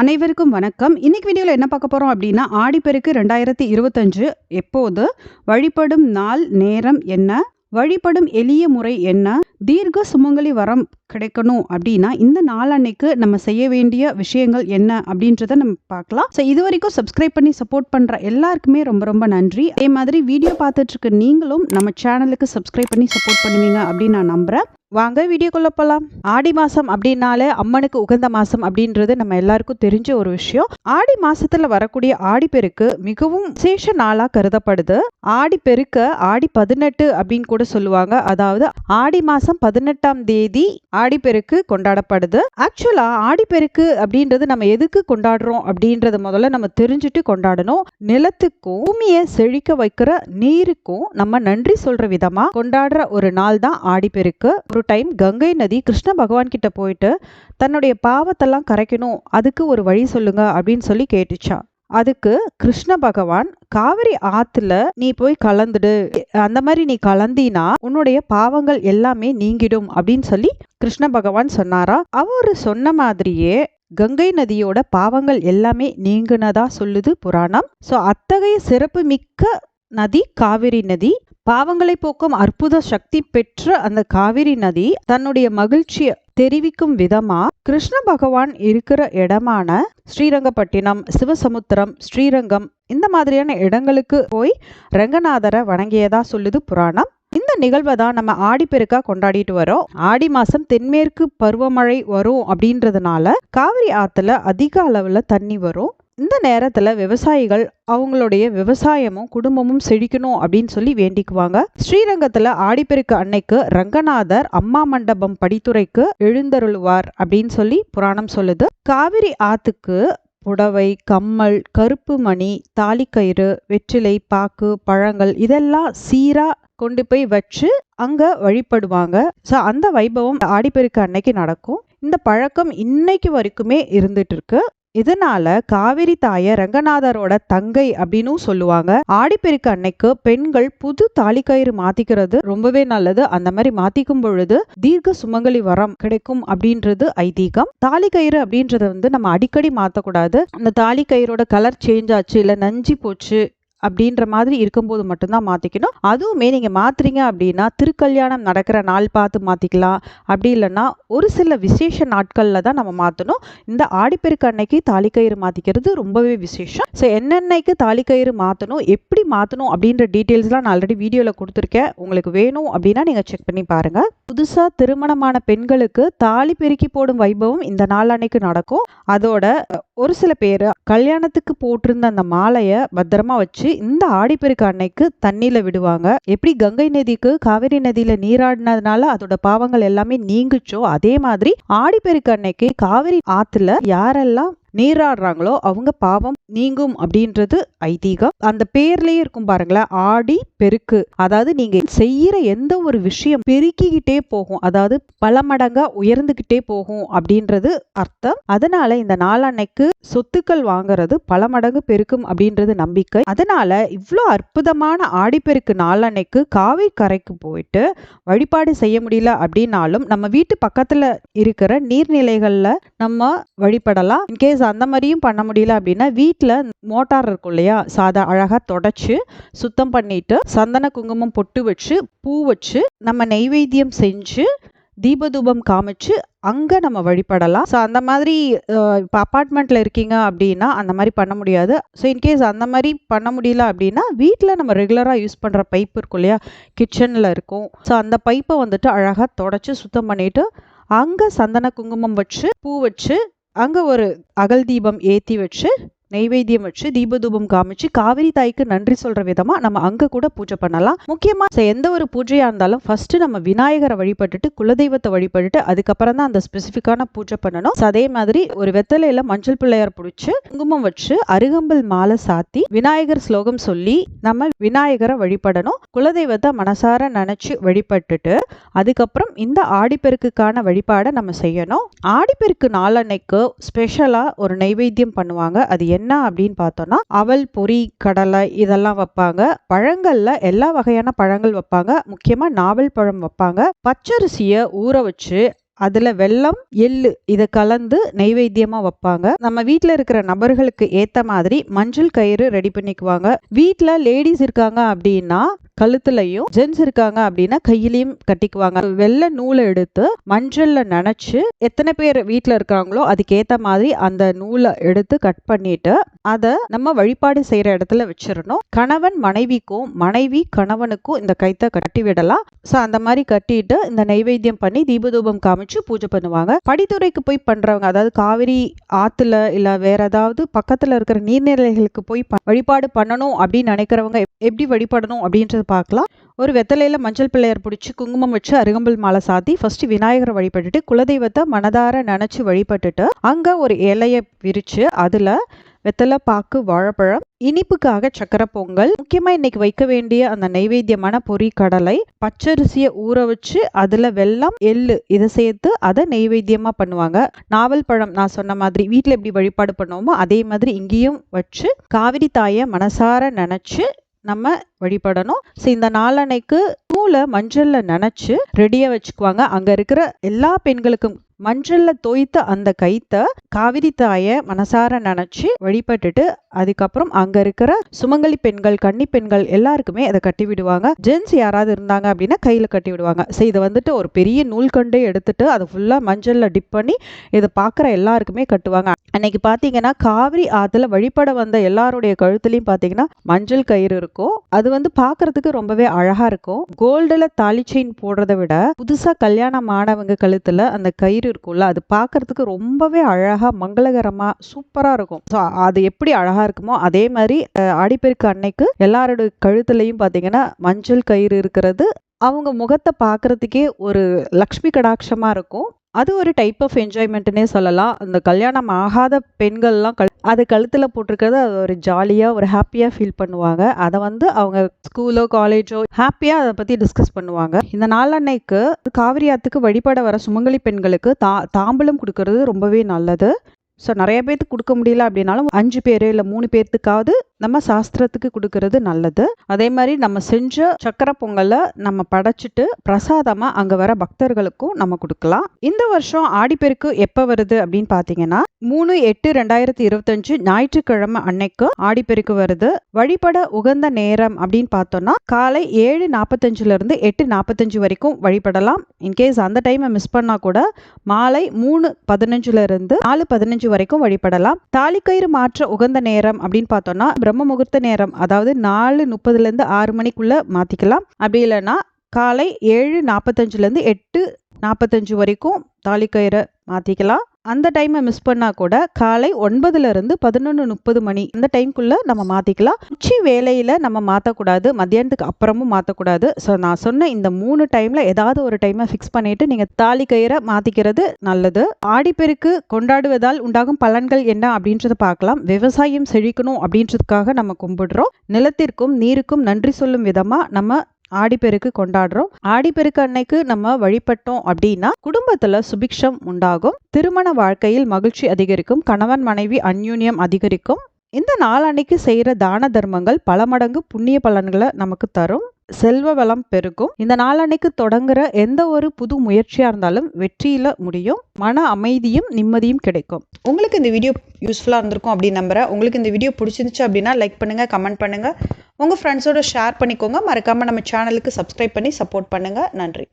அனைவருக்கும் வணக்கம். இன்னைக்கு வீடியோவில் என்ன பார்க்க போகிறோம் அப்படின்னா ஆடிப்பெருக்கு ரெண்டாயிரத்தி இருபத்தஞ்சு. எப்போது? வழிபடும் நாள் நேரம் என்ன? வழிபடும் எளிய முறை என்ன? தீர்க்க சுமங்கலி வரம் கிடைக்கணும் அப்படின்னா இந்த நாளன்னைக்கு நம்ம செய்ய வேண்டிய விஷயங்கள் என்ன அப்படின்றத நம்ம பார்க்கலாம். ஸோ இது வரைக்கும் சப்ஸ்கிரைப் பண்ணி சப்போர்ட் பண்ணுற எல்லாருக்குமே ரொம்ப ரொம்ப நன்றி. அதே மாதிரி வீடியோ பார்த்துட்டு இருக்க நீங்களும் நம்ம சேனலுக்கு சப்ஸ்கிரைப் பண்ணி சப்போர்ட் பண்ணுவீங்க அப்படின்னு நான் நம்புகிறேன் வாங்க வீடியோக்குள்ள போகலாம் ஆடி மாசம் அப்படின்னாலே அம்மனுக்கு உகந்த மாசம் அப்படின்றது நம்ம எல்லாருக்கும் தெரிஞ்ச ஒரு விஷயம். ஆடி மாசத்துல வரக்கூடிய ஆடிப்பெருக்கு மிகவும் விசேஷ நாளா கருதப்படுது. ஆடிப்பெருக்க ஆடி பதினெட்டு அப்படின்னு கூட சொல்லுவாங்க. அதாவது ஆடி மாசம் பதினெட்டாம் தேதி ஆடிப்பெருக்கு கொண்டாடப்படுது. ஆக்சுவலா ஆடிப்பெருக்கு அப்படின்றது நம்ம எதுக்கு கொண்டாடுறோம் அப்படின்றத முதல்ல நம்ம தெரிஞ்சுட்டு கொண்டாடணும். நிலத்துக்கும் பூமியை செழிக்க வைக்கிற நீருக்கும் நம்ம நன்றி சொல்ற விதமா கொண்டாடுற ஒரு நாள் தான் ஆடிப்பெருக்கு ஒரு டைம் கங்கை நதி கிருஷ்ண பகவான் கிட்ட போயிட்டு தன்னுடைய பாவத்தெல்லாம் கரைக்கணும் அதுக்கு ஒரு வழி சொல்லுங்க அப்படின்னு சொல்லி கேட்டுச்சா. அதுக்கு கிருஷ்ண பகவான் காவிரி ஆத்துல நீ போய் கலந்துடு. அந்த மாதிரி நீ கலந்தினா உன்னுடைய பாவங்கள் எல்லாமே நீங்கிடும் அப்படின்னு சொல்லி கிருஷ்ண பகவான் சொன்னாரா. அவர் சொன்ன மாதிரியே கங்கை நதியோட பாவங்கள் எல்லாமே நீங்கினதா சொல்லுது புராணம். ஸோ அத்தகைய சிறப்பு மிக்க நதி காவிரி நதி பாவங்களை போக்கும் அற்புத சக்தி பெற்ற அந்த காவிரி நதி தன்னுடைய மகிழ்ச்சியை தெரிவிக்கும் விதமா கிருஷ்ண பகவான் இருக்கிற இடமான ஸ்ரீரங்கப்பட்டினம் சிவசமுத்திரம் ஸ்ரீரங்கம் இந்த மாதிரியான இடங்களுக்கு போய் ரங்கநாதரை வணங்கியதா சொல்லுது புராணம். இந்த நிகழ்வை தான் நம்ம ஆடிப்பெருக்கா கொண்டாடிட்டு வரோம். ஆடி மாசம் தென்மேற்கு பருவமழை வரும் அப்படின்றதுனால காவிரி ஆத்துல அதிக அளவுல தண்ணி வரும். இந்த நேரத்துல விவசாயிகள் அவங்களுடைய விவசாயமும் குடும்பமும் செழிக்கணும் அப்படின்னு சொல்லி வேண்டிக்குவாங்க. ஸ்ரீரங்கத்துல ஆடிப்பெருக்கு அன்னைக்கு ரங்கநாதர் அம்மா மண்டபம் படித்துறைக்கு எழுந்தருளுவார் அப்படின்னு சொல்லி புராணம் சொல்லுது. காவிரி ஆத்துக்கு புடவை கம்மல் கருப்பு மணி தாலிக்கயிறு வெற்றிலை பாக்கு பழங்கள் இதெல்லாம் சீரா கொண்டு போய் வச்சு அங்க வழிபடுவாங்க. ஸோ அந்த வைபவம் ஆடிப்பெருக்கு அன்னைக்கு நடக்கும். இந்த பழக்கம் இன்னைக்கு வரைக்குமே இருந்துட்டு இருக்கு. இதனால காவிரி தாய ரங்கநாதரோட தங்கை அப்படின்னும் சொல்லுவாங்க. ஆடிப்பெருக்கு அன்னைக்கு பெண்கள் புது தாலிக்கயிறு மாத்திக்கிறது ரொம்பவே நல்லது. அந்த மாதிரி மாத்திக்கும் பொழுது தீர்க்க சுமங்கலி வரம் கிடைக்கும் அப்படின்றது ஐதீகம். தாலிக்கயிறு அப்படின்றத வந்து நம்ம அடிக்கடி மாத்தக்கூடாது. அந்த தாலிக்கயிறோட கலர் சேஞ்ச் ஆச்சு இல்ல நஞ்சி போச்சு அப்படின்ற மாதிரி இருக்கும்போது மட்டும்தான் மாற்றிக்கணும் அதுவுமே நீங்கள் மாற்றுறீங்க அப்படின்னா திருக்கல்யாணம் நடக்கிற நாள் பார்த்து மாற்றிக்கலாம் அப்படி இல்லைன்னா ஒரு சில விசேஷ நாட்களில் தான் நம்ம மாற்றணும் இந்த ஆடிப்பெருக்கு அன்னைக்கு தாலிக்கயிறு மாற்றிக்கிறது ரொம்பவே விசேஷம். ஸோ என்னென்னைக்கு தாலிக்கயிறு மாற்றணும் எப்படி மாற்றணும் அப்படின்ற டீட்டெயில்ஸ்லாம் நான் ஆல்ரெடி வீடியோவில் கொடுத்துருக்கேன். உங்களுக்கு வேணும் அப்படின்னா நீங்கள் செக் பண்ணி பாருங்கள் புதுசாக திருமணமான பெண்களுக்கு தாலி பெருக்கி போடும் வைபவம் இந்த நாள் அன்னைக்கு நடக்கும். அதோட ஒரு சில பேர் கல்யாணத்துக்கு போட்டிருந்த அந்த மாலையை பத்திரமா வச்சு இந்த ஆடிப்பெருக்கு அன்னைக்கு தண்ணியில் விடுவாங்க. எப்படி கங்கை நதிக்கு காவிரி நதியில் நீராடினதுனால அதோட பாவங்கள் எல்லாமே நீங்குச்சோ? அதே மாதிரி ஆடிப்பெருக்கு அன்னைக்கு காவிரி ஆத்துல யாரெல்லாம் நீராடுறாங்களோ அவங்க பாவம் நீங்கும் அப்படின்றது ஐதீகம். அந்த பேர்லயே இருக்கும் பாருங்களேன் ஆடி பெருக்கு. அதாவது நீங்க செய்யற எந்த ஒரு விஷயம் பெருக்கிக்கிட்டே போகும். அதாவது பல மடங்கா உயர்ந்துகிட்டே போகும் அப்படின்றது அர்த்தம். அதனால இந்த நாளன்னைக்கு சொத்துக்கள் வாங்குறது பல மடங்கு பெருக்கும் அப்படின்றது நம்பிக்கை. அதனால இவ்வளோ அற்புதமான ஆடிப்பெருக்கு நாளன்னைக்கு காவிரி கரைக்கு போயிட்டு வழிபாடு செய்ய முடியல அப்படின்னாலும் நம்ம வீட்டு பக்கத்துல இருக்கிற நீர்நிலைகள்ல நம்ம வழிபடலாம். இன்கேஸ் அந்த மாதிரியும் பண்ண முடியல அப்படின்னா வீட்டில் மோட்டார் இருக்கும் இல்லையா? சாதா அழகாக தொடச்சி சுத்தம் பண்ணிட்டு சந்தன குங்குமம் பொட்டு வச்சு பூ வச்சு நம்ம நெய்வேத்தியம் செஞ்சு தீபதூபம் காமிச்சு அங்கே நம்ம வழிபடலாம். ஸோ அந்த மாதிரி இப்போ அப்பார்ட்மெண்ட்டில் இருக்கீங்க அப்படின்னா அந்த மாதிரி பண்ண முடியாது. ஸோ இன்கேஸ் அந்த மாதிரி பண்ண முடியல அப்படின்னா வீட்டில் நம்ம ரெகுலராக யூஸ் பண்ணுற பைப் இருக்கும் இல்லையா? கிச்சனில் இருக்கும். ஸோ அந்த பைப்பை வந்துட்டு அழகாக தொடச்சி சுத்தம் பண்ணிவிட்டு அங்கே சந்தன குங்குமம் வச்சு பூ வச்சு அங்கே ஒரு அகல் தீபம் ஏற்றி வச்சு நெய்வேத்தியம் வச்சு தீபதூபம் காமிச்சு காவிரி தாய்க்கு நன்றி சொல்ற விதமா நம்ம அங்க கூட பூஜை பண்ணலாம். முக்கியமா எந்த ஒரு பூஜையா இருந்தாலும் ஃபர்ஸ்ட் நம்ம விநாயகரை வழிபட்டுட்டு குலதெய்வத்தை வழிபட்டுட்டு அதுக்கப்புறம் தான் அந்த ஸ்பெசிஃபிக்கான பூஜை பண்ணணும். அதே மாதிரி ஒரு வெத்தலையில மஞ்சள் பிள்ளையார் பிடிச்சி குங்குமம் வச்சு அருகம்பல் மாலை சாத்தி விநாயகர் ஸ்லோகம் சொல்லி நம்ம விநாயகரை வழிபடணும். குலதெய்வத்தை மனசார நினைச்சு வழிபட்டுட்டு அதுக்கப்புறம் இந்த ஆடிப்பெருக்குக்கான வழிபாடை நம்ம செய்யணும். ஆடிப்பெருக்கு நாளன்னைக்கு ஸ்பெஷலா ஒரு நைவேத்தியம் பண்ணுவாங்க. அது என்ன என்ன அப்படின்னு பார்த்தோம்னா அவல் பொரி கடலை இதெல்லாம் வைப்பாங்க. பழங்கள்ல எல்லா வகையான பழங்கள் வைப்பாங்க. முக்கியமா நாவல் பழம் வைப்பாங்க. பச்சரிசியை ஊற வச்சு அதில் வெல்லம் எள்ளு இதை கலந்து நெய்வேத்தியமாக வைப்பாங்க. நம்ம வீட்டில் இருக்கிற நபர்களுக்கு ஏற்ற மாதிரி மஞ்சள் கயிறு ரெடி பண்ணிக்குவாங்க. வீட்டில் லேடிஸ் இருக்காங்க அப்படின்னா கழுத்துலையும் ஜென்ஸ் இருக்காங்க அப்படின்னா கையிலையும் கட்டிக்குவாங்க. வெள்ளை நூலை எடுத்து மஞ்சள்ல நனைச்சு எத்தனை பேர் வீட்டில் இருக்கிறாங்களோ அதுக்கேற்ற மாதிரி அந்த நூலை எடுத்து கட் பண்ணிட்டு அதை நம்ம வழிபாடு செய்யற இடத்துல வச்சிடணும். கணவன் மனைவிக்கும் மனைவி கணவனுக்கும் இந்த கைத்தை கட்டி விடலாம். ஸோ அந்த மாதிரி கட்டிட்டு இந்த நைவேத்தியம் பண்ணி தீபதூபம் காமிச்சு பூஜை பண்ணுவாங்க. படித்துறைக்கு போய் பண்றவங்க அதாவது காவிரி ஆத்துல இல்ல வேற ஏதாவது பக்கத்துல இருக்கிற நீர்நிலைகளுக்கு போய் வழிபாடு பண்ணணும் அப்படின்னு நினைக்கிறவங்க எப்படி வழிபடணும் அப்படின்றது பார்க்கலாம். ஒரு வெத்தலையில மஞ்சள் பிள்ளையார் பிடிச்சி குங்குமம் வச்சு அருகம்புல் மாலை சாத்தி ஃபர்ஸ்ட் விநாயகரை வழிபட்டுட்டு குலதெய்வத்தை மனதார நினச்சி வழிபட்டுட்டு அங்கே ஒரு இலையை விரித்து அதில் வெத்தலை பாக்கு வாழைப்பழம் இனிப்புக்காக சக்கரை பொங்கல் முக்கியமாக இன்னைக்கு வைக்க வேண்டிய அந்த நைவேத்தியமான பொரி கடலை பச்சரிசியை ஊற வச்சு அதில் வெல்லம் எள்ளு இதை சேர்த்து அதை நெய்வேத்தியமாக பண்ணுவாங்க. நாவல் பழம் நான் சொன்ன மாதிரி வீட்டில் எப்படி வழிபாடு பண்ணுவோமோ அதே மாதிரி இங்கேயும் வச்சு காவிரி தாயை மனசார நினச்சி நம்ம வழிபடணும். ஸோ இந்த நாளன்னைக்கு நூலை மஞ்சள்ல நனைச்சு ரெடியா வச்சுக்குவாங்க. அங்க இருக்கிற எல்லா பெண்களுக்கும் மஞ்சள்ல தோய்த்த அந்த கைத்த காவிரி தாய மனசார நினைச்சு வழிபட்டுட்டு அதுக்கப்புறம் அங்க இருக்கிற சுமங்கலி பெண்கள் கன்னி பெண்கள் எல்லாருக்குமே அதை கட்டி விடுவாங்க. ஜென்ஸ் யாராவது இருந்தாங்க அப்படின்னா கையில கட்டி விடுவாங்க. ஸோ இதை வந்துட்டு ஒரு பெரிய நூல்கண்டே எடுத்துட்டு அதை ஃபுல்லா மஞ்சள்ல டிப் பண்ணி இதை பார்க்குற எல்லாருக்குமே கட்டுவாங்க. அன்னைக்கு பார்த்தீங்கன்னா காவிரி ஆத்துல வழிபட வந்த எல்லாருடைய கழுத்துலையும் பார்த்தீங்கன்னா மஞ்சள் கயிறு இருக்கும். அது வந்து பார்க்கறதுக்கு ரொம்பவே அழகா இருக்கும். கோல்டுல தாலி செயின் போடுறதை விட புதுசா கல்யாணம் ஆனவங்க கழுத்துல அந்த கயிறு இருக்கும்ல அது பார்க்கறதுக்கு ரொம்பவே அழகா மங்களகரமா சூப்பரா இருக்கும். ஸோ அது எப்படி அழகா இருக்குமோ அதே மாதிரி ஆடிப்பெருக்கு அன்னைக்கு எல்லாரோட கழுத்துலையும் பார்த்தீங்கன்னா மஞ்சள் கயிறு இருக்கிறது. அவங்க முகத்தை பார்க்கறதுக்கே ஒரு லக்ஷ்மி கடாட்சமா இருக்கும். அது ஒரு டைப் ஆஃப் என்ஜாய்மெண்ட்னே சொல்லலாம். அந்த கல்யாணம் ஆகாத பெண்கள்லாம் கல் அது கழுத்தில் போட்டிருக்கிறது அது ஒரு ஜாலியாக ஒரு ஹாப்பியாக ஃபீல் பண்ணுவாங்க. அதை வந்து அவங்க ஸ்கூலோ காலேஜோ ஹாப்பியாக அதை பற்றி டிஸ்கஸ் பண்ணுவாங்க. இந்த நாளன்னைக்கு காவிரி வழிபாட வழிபட வர சுமங்கலி பெண்களுக்கு தா தாம்பூலம் கொடுக்கறது ரொம்பவே நல்லது. ஸோ நிறைய பேர்த்துக்கு கொடுக்க முடியல அப்படின்னாலும் அஞ்சு பேர் இல்லை மூணு பேர்த்துக்காவது நம்ம சாஸ்திரத்துக்கு கொடுக்கறது நல்லது. அதே மாதிரி நம்ம செஞ்ச சக்கரை பொங்கலை நம்ம படைச்சிட்டு பிரசாதமா அங்க வர பக்தர்களுக்கும் நம்ம கொடுக்கலாம். இந்த வருஷம் ஆடிப்பெருக்கு எப்போ வருது அப்படின்னு பாத்தீங்கன்னா மூணு எட்டு ரெண்டாயிரத்தி இருபத்தஞ்சு ஞாயிற்றுக்கிழமை அன்னைக்கு ஆடிப்பெருக்கு வருது. வழிபட உகந்த நேரம் அப்படின்னு பார்த்தோம்னா காலை ஏழு நாற்பத்தஞ்சுல இருந்து எட்டு நாற்பத்தஞ்சு வரைக்கும் வழிபடலாம். இன்கேஸ் அந்த டைமை மிஸ் பண்ணா கூட மாலை மூணு பதினஞ்சுல இருந்து நாலு பதினஞ்சு வரைக்கும் வழிபடலாம். தாலிக்கயிறு மாற்ற உகந்த நேரம் அப்படின்னு பார்த்தோம்னா பிரம்ம முகூர்த்த நேரம் அதாவது நாலு முப்பதுல இருந்து ஆறு மணிக்குள்ள மாத்திக்கலாம். அப்படி இல்லைன்னா காலை ஏழு நாற்பத்தஞ்சுல இருந்து எட்டு நாற்பத்தஞ்சு வரைக்கும் தாலிக்கயிறை மாத்திக்கலாம். அந்த டைமை மிஸ் பண்ணா கூட காலை ஒன்பதுல இருந்து பதினொன்று முப்பது மணி அந்த டைம்குள்ள நம்ம மாத்திக்கலாம். உச்சி வேலையில நம்ம மாத்தக்கூடாது மத்தியானத்துக்கு அப்புறமும் மாத்தக்கூடாது. ஸோ நான் சொன்ன இந்த மூணு டைம்ல ஏதாவது ஒரு டைமை ஃபிக்ஸ் பண்ணிட்டு நீங்க தாலி கயிறை மாத்திக்கிறது நல்லது. ஆடிப்பெருக்கு கொண்டாடுவதால் உண்டாகும் பலன்கள் என்ன அப்படின்றத பார்க்கலாம். விவசாயம் செழிக்கணும் அப்படின்றதுக்காக நம்ம கும்பிடுறோம். நிலத்திற்கும் நீருக்கும் நன்றி சொல்லும் விதமா நம்ம ஆடிப்பெருக்கு கொண்டாடுறோம். ஆடிப்பெருக்கு அன்னைக்கு நம்ம வழிபட்டோம் அப்படின்னா குடும்பத்துல சுபிக்ஷம் உண்டாகும். திருமண வாழ்க்கையில் மகிழ்ச்சி அதிகரிக்கும். கணவன் மனைவி அந்யூன்யம் அதிகரிக்கும். இந்த நாள் அன்னைக்கு செய்யற தான தர்மங்கள் பல மடங்கு புண்ணிய பலன்களை நமக்கு தரும். செல்வ வளம் பெருகும். இந்த நாளன்னைக்கு தொடங்குற எந்த ஒரு புது முயற்சியா இருந்தாலும் வெற்றியில முடியும். மன அமைதியும் நிம்மதியும் கிடைக்கும். உங்களுக்கு இந்த வீடியோ யூஸ்ஃபுல்லாக இருந்திருக்கும் அப்படின்னு நம்புறேன். உங்களுக்கு இந்த வீடியோ பிடிச்சிருந்துச்சு அப்படின்னா லைக் பண்ணுங்க கமெண்ட் பண்ணுங்க. உங்க ஃப்ரெண்ட்ஸோட ஷேர் பண்ணிக்கோங்க. மறக்காம நம்ம சேனலுக்கு சப்ஸ்கிரைப் பண்ணி சப்போர்ட் பண்ணுங்க. நன்றி.